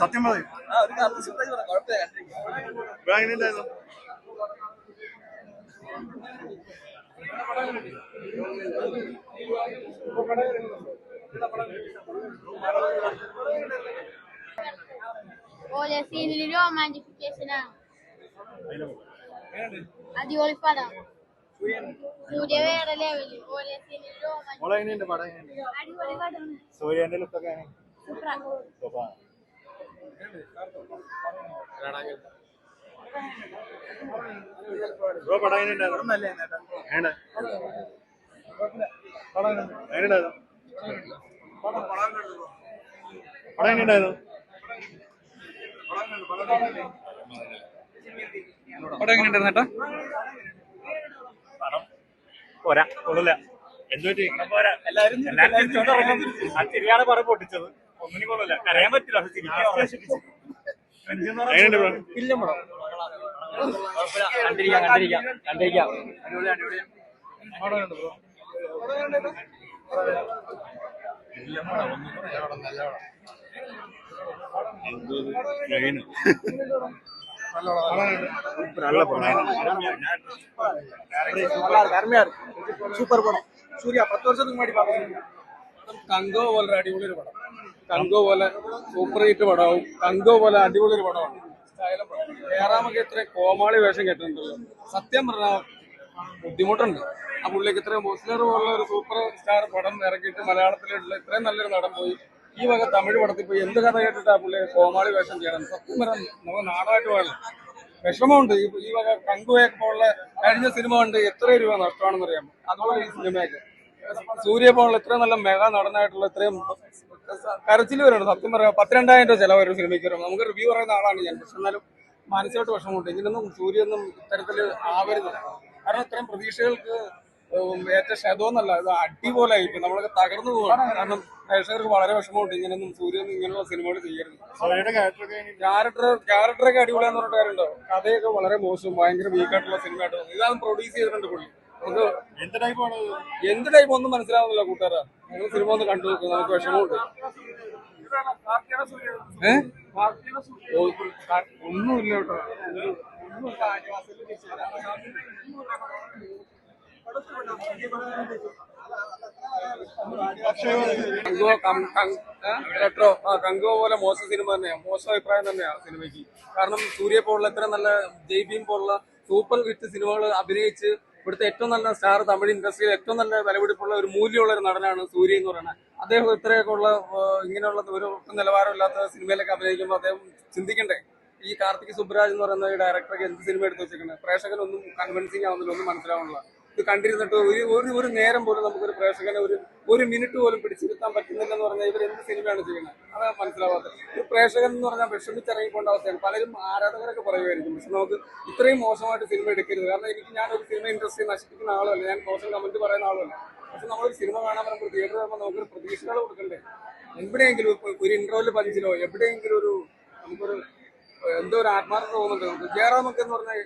സത്യം പറയും. എങ്ങനെയുണ്ടായിരുന്നു ഓലെ സീനിൽ റൊമാന്റിഫിക്കേഷൻ ആണ് അടിപൊളി പടം സൂര്യ വേറെ ലെവലിൽ ഓലെ സീനിൽ എങ്ങനെയുണ്ട് അടിപൊളി പടം സൂര്യന്റെ ലുക്കൊക്കെ പോരാ. കൊള്ളില്ല പോരാ എല്ലാരും പറഞ്ഞു പൊട്ടിച്ചത്. നല്ല പടം. സൂപ്പർ പടം. സൂര്യ പത്ത് വർഷത്തിന് മാറ്റി പറഞ്ഞു തങ്കോ വളരെ അടിപൊളി ഒരു പടം. കങ്കോ പോലെ സൂപ്പർ ഹിറ്റ് പടവും കങ്കോ പോലെ അടിപൊളി ഒരു പടമാണ് ഏറാമൊക്കെ ഇത്ര കോമാളി വേഷം കേട്ടിട്ടുണ്ടല്ലോ. സത്യം പറഞ്ഞാൽ ബുദ്ധിമുട്ടുണ്ട്. ആ പുള്ളിക്ക് ഇത്രയും മുസ്ലിർ പോലുള്ള ഒരു സൂപ്പർ സ്റ്റാർ പടം ഇറക്കിയിട്ട് മലയാളത്തിലുള്ള ഇത്രയും നല്ലൊരു നടൻ പോയി. ഈ വക തമിഴ് പടത്തിൽ പോയി എന്ത് കഥ കേട്ടിട്ട് പുള്ളി കോമാളി വേഷം ചെയ്യണം സത്യം പറഞ്ഞാൽ നമുക്ക് നാടായിട്ട് പോയല്ലോ. വിഷമമുണ്ട് ഈ വക കങ്കുവയൊക്കെ പോലുള്ള കഴിഞ്ഞ സിനിമ ഉണ്ട് എത്ര രൂപ നഷ്ടമാണെന്ന് അറിയാം അതുപോലെ ഈ സിനിമയൊക്കെ. സൂര്യ പോലുള്ള ഇത്രയും നല്ല മെഗാ നടനായിട്ടുള്ള ഇത്രയും കരച്ചിൽ വരുന്നുണ്ട് സത്യം പറയാം പത്തിരണ്ടായിരം രൂപ ചിലവ് ഒരു സിനിമയ്ക്ക് വരും നമുക്ക് റിവ്യൂ പറയുന്ന ആളാണ് ഞാൻ. പക്ഷെ എന്നാലും മാനസികമായിട്ട് വിഷമമുണ്ട് ഇതിനൊന്നും സൂര്യൊന്നും ഇത്തരത്തിൽ ആവരുത് കാരണം ഇത്രയും പ്രതീക്ഷകൾക്ക് ഏറ്റ ക്ഷതമെന്നല്ല ഇത് അടിപോലെ ആയിരിക്കും നമ്മളൊക്കെ തകർന്നു പോകണം കാരണം പ്രേക്ഷകർക്ക് വളരെ വിഷമമുണ്ട് ഇങ്ങനെയൊന്നും സൂര്യൊന്നും ഇങ്ങനെയുള്ള സിനിമകൾ ചെയ്യരുത്. ക്യാരക്ടർ ക്യാരക്ടറൊക്കെ അടിപൊളിയാന്ന് പറഞ്ഞിട്ട് കാര്യമുണ്ടോ? കഥയൊക്കെ വളരെ മോശം ഭയങ്കര വീക്കായിട്ടുള്ള സിനിമയായിട്ട് ഇതാണ് പ്രൊഡ്യൂസ് ചെയ്തിട്ടുണ്ട് പുള്ളി. എന്ത് ടൈപ്പാണ് എന്ത് ടൈപ്പ് ഒന്നും മനസ്സിലാവുന്നില്ല കൂട്ടുകാരാ. നിങ്ങൾ സിനിമ ഒന്ന് കണ്ടു നോക്കുന്നു നമുക്ക് വിഷമമുണ്ട്. ഒന്നുമില്ല കേട്ടോ. ആ കങ്കോ പോലെ മോശം സിനിമ തന്നെയാണ് മോശം അഭിപ്രായം തന്നെയാണ് സിനിമയ്ക്ക് കാരണം സൂര്യ പോലുള്ള ഇത്ര നല്ല ജയ്ബീം പോലുള്ള സൂപ്പർ ഹിറ്റ് സിനിമകൾ അഭിനയിച്ച് ഇവിടുത്തെ ഏറ്റവും നല്ല സ്റ്റാർ തമിഴ് ഇൻഡസ്ട്രിയിൽ ഏറ്റവും നല്ല വിലപിടിപ്പുള്ള ഒരു മൂല്യമുള്ള ഒരു നടനാണ് സൂര്യ എന്ന് പറയുന്നത്. അദ്ദേഹം ഇത്രയൊക്കെ ഉള്ള ഇങ്ങനെയുള്ള ഒരു ഒട്ടും നിലവാരമില്ലാത്ത സിനിമയിലൊക്കെ അഭിനയിക്കുമ്പോൾ അദ്ദേഹം ചിന്തിക്കണ്ടേ? ഈ കാർത്തിക് സുബ്രാജ് എന്ന് പറയുന്ന ഡയറക്ടറൊക്കെ എന്ത് സിനിമ എടുത്തു വെച്ചിരിക്കുന്നത് പ്രേക്ഷകനൊന്നും കൺവിൻസിങ് ആവുന്നില്ല ഒന്നും മനസ്സിലാവണില്ല ഇത് കണ്ടിരുന്നിട്ട് ഒരു ഒരു ഒരു നേരം പോലും നമുക്കൊരു പ്രേക്ഷകനെ ഒരു ഒരു മിനിറ്റ് പോലും പിടിച്ചിരുത്താൻ പറ്റുന്നില്ലെന്ന് പറഞ്ഞാൽ ഇവർ എന്ത് സിനിമയാണ് ചെയ്യുന്നത്? അതാണ് മനസ്സിലാവാത്തത്. ഒരു പ്രേക്ഷകൻ എന്ന് പറഞ്ഞാൽ വിഷമിച്ചിറങ്ങിപ്പോണ്ട അവസ്ഥയാണ്. പലരും ആരാധകരൊക്കെ പറയുമായിരിക്കും. പക്ഷെ നമുക്ക് ഇത്രയും മോശമായിട്ട് സിനിമ എടുക്കരുത്. കാരണം എനിക്ക് ഞാൻ ഒരു സിനിമ ഇൻഡസ്ട്രി നശിപ്പിക്കുന്ന ആളുമല്ല. ഞാൻ മോശം കമന്റ് പറയുന്ന ആളുമല്ല. പക്ഷെ നമ്മളൊരു സിനിമ കാണാൻ പറയുമ്പോൾ തിയേറ്ററിൽ വരുമ്പോൾ നമുക്കൊരു പ്രതീക്ഷകൾ കൊടുക്കണ്ടേ? എവിടെയെങ്കിലും ഒരു ഇന്റർവെൽ പഞ്ചിലോ എവിടെയെങ്കിലും ഒരു നമുക്കൊരു എന്തോ ഒരു ആത്മാർത്ഥത തോന്നുന്നുണ്ട്? നമുക്ക് ജയറാമൊക്കെ എന്ന് പറഞ്ഞാൽ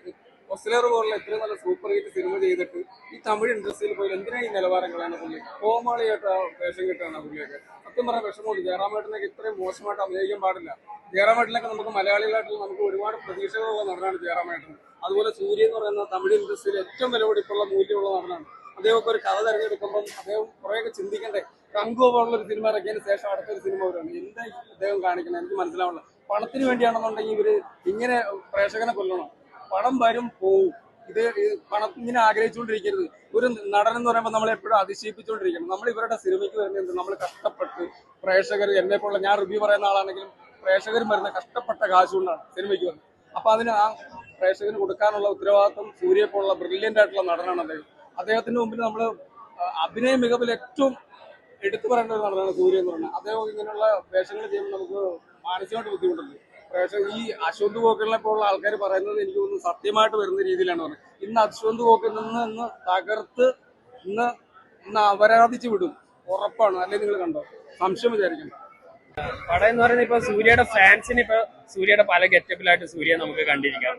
ഒസ്ലർ പോലുള്ള ഇത്രയും നല്ല സൂപ്പർ ഹിറ്റ് സിനിമ ചെയ്തിട്ട് ഈ തമിഴ് ഇൻഡസ്ട്രിയിൽ പോയി എന്തിനാ ഈ നിലവാരങ്ങളാണ് പുള്ളി? കോമാളിയായിട്ട് വേഷം കിട്ടാണ് പുള്ളിയൊക്കെ. സത്യം പറഞ്ഞാൽ വിഷമമുണ്ട്. ജയറാമേട്ടനൊക്കെ ഇത്രയും മോശമായിട്ട് അഭിനയിക്കാൻ പാടില്ല. ജയറാമേട്ടനൊക്കെ നമുക്ക് മലയാളികളായിട്ട് നമുക്ക് ഒരുപാട് പ്രതീക്ഷകളുള്ള നടനാണ് ജയറാമേട്ടൻ. അതുപോലെ സൂര്യ എന്ന് പറയുന്ന തമിഴ് ഇൻഡസ്ട്രിയിൽ ഏറ്റവും വിലപിടിപ്പുള്ള മൂല്യമുള്ള നടനാണ്. അദ്ദേഹമൊക്കെ ഒരു കഥ തിരഞ്ഞെടുക്കുമ്പം അദ്ദേഹം കുറേയൊക്കെ ചിന്തിക്കണ്ടേ? കങ്കോ പോലുള്ള ഒരു സിനിമ ഇറക്കിയതിന് ശേഷം അടുത്തൊരു സിനിമ വരുവാണ് എന്താ ഇദ്ദേഹം കാണിക്കുന്നത്? എനിക്ക് മനസ്സിലാവുള്ളത് പണത്തിന് വേണ്ടിയാണെന്നുണ്ടെങ്കിൽ ഇവർ ഇങ്ങനെ പ്രേക്ഷകനെ കൊല്ലണം? പണം വരും പോവും. ഇത് പണം ഇങ്ങനെ ആഗ്രഹിച്ചുകൊണ്ടിരിക്കരുത്. ഒരു നടൻ എന്ന് പറയുമ്പോൾ നമ്മൾ എപ്പോഴും അതിശയിപ്പിച്ചുകൊണ്ടിരിക്കണം. നമ്മൾ ഇവരുടെ സിനിമയ്ക്ക് വരുന്നത് നമ്മൾ കഷ്ടപ്പെട്ട് പ്രേക്ഷകർ എന്നെ പോലുള്ള ഞാൻ റിവ്യൂ പറയുന്ന ആളാണെങ്കിലും പ്രേക്ഷകർ വരുന്ന കഷ്ടപ്പെട്ട കാശുകൊണ്ടാണ് സിനിമയ്ക്ക് വന്നത് അപ്പൊ അതിന് ആ പ്രേക്ഷകന് കൊടുക്കാനുള്ള ഉത്തരവാദിത്വം സൂര്യയെ പോലുള്ള ബ്രില്യന്റ് ആയിട്ടുള്ള നടനാണ് അദ്ദേഹം. അദ്ദേഹത്തിന്റെ മുമ്പിൽ നമ്മൾ അഭിനയ മികവിൽ ഏറ്റവും എടുത്തു പറയേണ്ട ഒരു നടനാണ് സൂര്യ എന്ന് പറഞ്ഞാൽ അദ്ദേഹം ഇങ്ങനെയുള്ള വേഷങ്ങൾ ചെയ്യുമ്പോൾ നമുക്ക് മാനസികമായിട്ട് ബുദ്ധിമുട്ടുണ്ട്. പക്ഷേ ഈ അശ്വന്ത് പോക്കലിനെ പോലുള്ള ആൾക്കാർ പറയുന്നത് എനിക്ക് തോന്നുന്നു സത്യമായിട്ട് വരുന്ന രീതിയിലാണ് പറയുന്നത് ഇന്ന് അശ്വന്ത് പോക്കിൽ നിന്ന് ഇന്ന് തകർത്ത് ഇന്ന് ഇന്ന് അപരാധിച്ച് വിടും. ഉറപ്പാണ്. അല്ലെ നിങ്ങൾ കണ്ടോ? സംശയം വിചാരിക്കണം പടം എന്ന് പറയുന്നത് ഇപ്പൊ സൂര്യയുടെ ഫാൻസിന് ഇപ്പൊ സൂര്യയുടെ പല ഗെറ്റപ്പിലായിട്ട് സൂര്യ നമുക്ക് കണ്ടിരിക്കാം.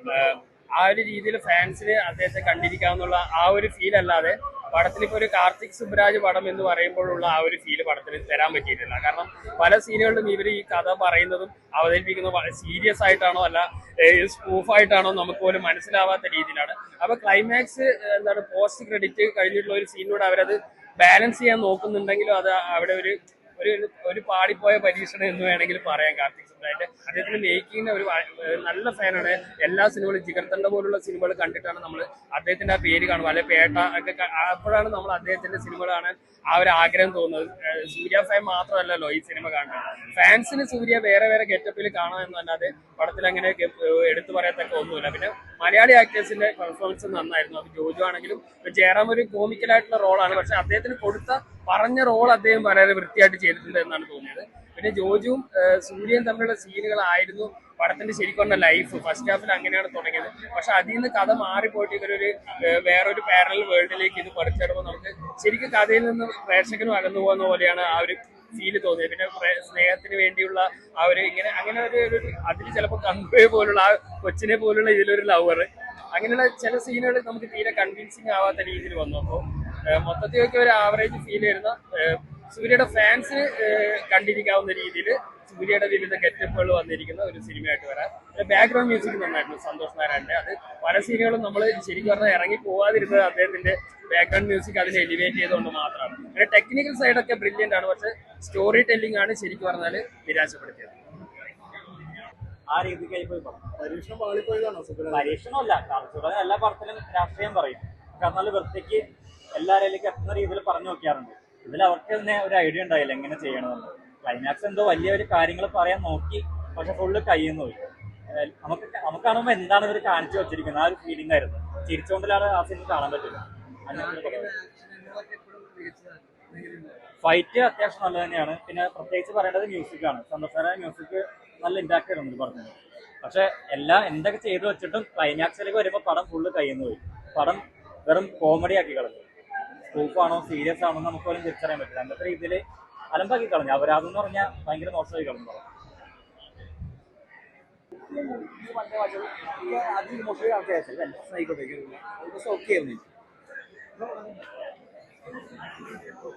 ആ ഒരു രീതിയിൽ ഫാൻസിന് അദ്ദേഹത്തെ കണ്ടിരിക്കാവുന്നുള്ള ആ ഒരു ഫീൽ അല്ലാതെ പടത്തിൽ ഇപ്പൊ ഒരു കാർത്തിക് സുബ്രാജ് പടം എന്ന് പറയുമ്പോഴുള്ള ആ ഒരു ഫീൽ പടത്തിന് തരാൻ പറ്റിയിട്ടില്ല. കാരണം പല സീനുകളിലും ഇവർ ഈ കഥ പറയുന്നതും അവതരിപ്പിക്കുന്നതും സീരിയസ് ആയിട്ടാണോ അല്ല സ്പൂഫ് ആയിട്ടാണോ നമുക്ക് പോലും മനസ്സിലാവാത്ത രീതിയിലാണ്. അപ്പൊ ക്ലൈമാക്സ് എന്താണ് പോസ്റ്റ് ക്രെഡിറ്റ് കഴിഞ്ഞിട്ടുള്ള ഒരു സീനിലൂടെ അവരത് ബാലൻസ് ചെയ്യാൻ നോക്കുന്നുണ്ടെങ്കിലും അത് അവിടെ ഒരു ഒരു ഒരു പാടിപ്പോയ പരീക്ഷണം എന്ന് വേണമെങ്കിൽ പറയാം കാർത്തിക് സുബ്രാജിന്റെ അദ്ദേഹത്തിന് മേക്കിങ്ങിന് ഒരു നല്ല ഫാനാണ്. എല്ലാ സിനിമകളും ജിഗർത്തണ്ട പോലുള്ള സിനിമകൾ കണ്ടിട്ടാണ് നമ്മൾ അദ്ദേഹത്തിന്റെ ആ പേര് കാണുക അല്ലെ പേട്ട ഒക്കെ അപ്പോഴാണ് നമ്മൾ അദ്ദേഹത്തിന്റെ സിനിമകൾ കാണാൻ ആ ഒരു ആഗ്രഹം തോന്നുന്നത്. സൂര്യ ഫാൻ മാത്രമല്ലല്ലോ ഈ സിനിമ കാണുന്നത്. ഫാൻസിന് സൂര്യ വേറെ വേറെ ഗെറ്റപ്പിൽ കാണാം എന്നല്ലാതെ പടത്തിൽ അങ്ങനെ എടുത്തു പറയത്തക്ക ഒന്നുമില്ല. പിന്നെ മലയാളി ആക്ടേഴ്സിന്റെ പെർഫോമൻസ് നന്നായിരുന്നു. അത് ജോജു ആണെങ്കിലും ജയറാം ഒരു കോമിക്കലായിട്ടുള്ള റോളാണ് പക്ഷെ അദ്ദേഹത്തിന് കൊടുത്ത പറഞ്ഞ റോൾ അദ്ദേഹം വളരെ വൃത്തിയായിട്ട് ചെയ്തിട്ടുണ്ട് എന്നാണ് തോന്നിയത്. പിന്നെ ജോജുവും സൂര്യൻ തമ്മിലുള്ള സീനുകളായിരുന്നു പടത്തിന്റെ ശരിക്കുള്ള ലൈഫ് ഫസ്റ്റ് ഹാഫിൽ അങ്ങനെയാണ് തുടങ്ങിയത്. പക്ഷെ അതിൽ നിന്ന് കഥ മാറിപ്പോയിട്ട് ഇവരൊരു വേറൊരു പാരലൽ വേൾഡിലേക്ക് ഇത് പറിച്ചിടുമ്പോൾ നമുക്ക് ശരിക്കും കഥയിൽ നിന്ന് പ്രേക്ഷകനും അകന്നു പോകുന്ന പോലെയാണ് ആ ഒരു ഫീൽ തോന്നിയത്. പിന്നെ സ്നേഹത്തിന് വേണ്ടിയുള്ള ആ ഒരു ഇങ്ങനെ അങ്ങനെ ഒരു അതിൽ ചിലപ്പോൾ കമ്പയെ പോലുള്ള ആ കൊച്ചിനെ പോലുള്ള ഇതിലൊരു ലവർ അങ്ങനെയുള്ള ചില സീനുകൾ നമുക്ക് തീരെ കൺവിൻസിങ് ആവാത്ത രീതിയിൽ വന്നു. അപ്പോൾ മൊത്തത്തിൽ ഒക്കെ ഒരു ആവറേജ് ഫീൽ വരുന്ന സൂര്യയുടെ ഫാൻസിന് കണ്ടിരിക്കാവുന്ന രീതിയിൽ സൂര്യയുടെ വിവിധ ഗെറ്റപ്പുകൾ വന്നിരിക്കുന്ന ഒരു സിനിമയായിട്ട് വരാം. പിന്നെ ബാക്ക്ഗ്രൗണ്ട് മ്യൂസിക് നന്നായിരുന്നു സന്തോഷ് നാരായണന്റെ. അത് പല സീനുകളും നമ്മൾ ശരിക്കും പറഞ്ഞാൽ ഇറങ്ങി പോവാതിരുന്നത് അദ്ദേഹത്തിന്റെ ബാക്ക്ഗ്രൗണ്ട് മ്യൂസിക് അതിനെ എലിവേറ്റ് ചെയ്തുകൊണ്ട് മാത്രമാണ്. പിന്നെ ടെക്നിക്കൽ സൈഡൊക്കെ ബ്രില്യന്റ് ആണ് പക്ഷെ സ്റ്റോറി ടെല്ലിംഗ് ആണ് ശരിക്കും പറഞ്ഞാൽ നിരാശപ്പെടുത്തിയത്. ആ രീതിക്കായി പോയി പരീക്ഷണം പാളിപ്പോയതാണോ പരീക്ഷണമല്ല കുറച്ചുകൂടെ എല്ലാ പടത്തിലും രാഷ്ട്രീയം പറയും. കാരണം വൃത്തിക്ക് എല്ലാവരിലേക്കും എത്തുന്ന രീതിയിൽ പറഞ്ഞു നോക്കിയാറുണ്ട്. ഇതിൽ അവർക്ക് തന്നെ ഒരു ഐഡിയ ഉണ്ടായില്ല എങ്ങനെ ചെയ്യണമെന്ന്. ക്ലൈമാക്സ് എന്തോ വലിയ ഒരു കാര്യങ്ങൾ പറയാൻ നോക്കി പക്ഷെ ഫുള്ള് കയ്യുന്നു പോയി. നമുക്ക് നമുക്ക് കാണുമ്പോൾ എന്താണ് ഇവർ കാണിച്ചു വെച്ചിരിക്കുന്നത്? ആ ഒരു ഫീലിംഗ് ആയിരുന്നു. ചിരിച്ചുകൊണ്ടിലാണ് ആ സിനിമ കാണാൻ പറ്റില്ല ഫൈറ്റ് അത്യാവശ്യം നല്ലത് തന്നെയാണ്. പിന്നെ പ്രത്യേകിച്ച് പറയേണ്ടത് മ്യൂസിക്കാണ് സന്തോഷകരമായ മ്യൂസിക് നല്ല ഇമ്പാക്ട് ആയിരുന്നു പറഞ്ഞത് പക്ഷെ എല്ലാം എന്തൊക്കെ ചെയ്തു വെച്ചിട്ടും ക്ലൈമാക്സിലേക്ക് വരുമ്പോൾ പടം ഫുള്ള് കയ്യുന്നു പോയി. പടം വെറും കോമഡി ആക്കി കളഞ്ഞു. സ്കൂപ്പാണോ സീരിയസ് ആണോ നമുക്ക് പോലും തിരിച്ചറിയാൻ പറ്റില്ല. അങ്ങനത്തെ രീതിയിൽ അലമ്പാക്കി കളഞ്ഞു. അപരാധം എന്ന് പറഞ്ഞാൽ ഭയങ്കര മോശമായി കളഞ്ഞു. ആയിക്കോട്ടെ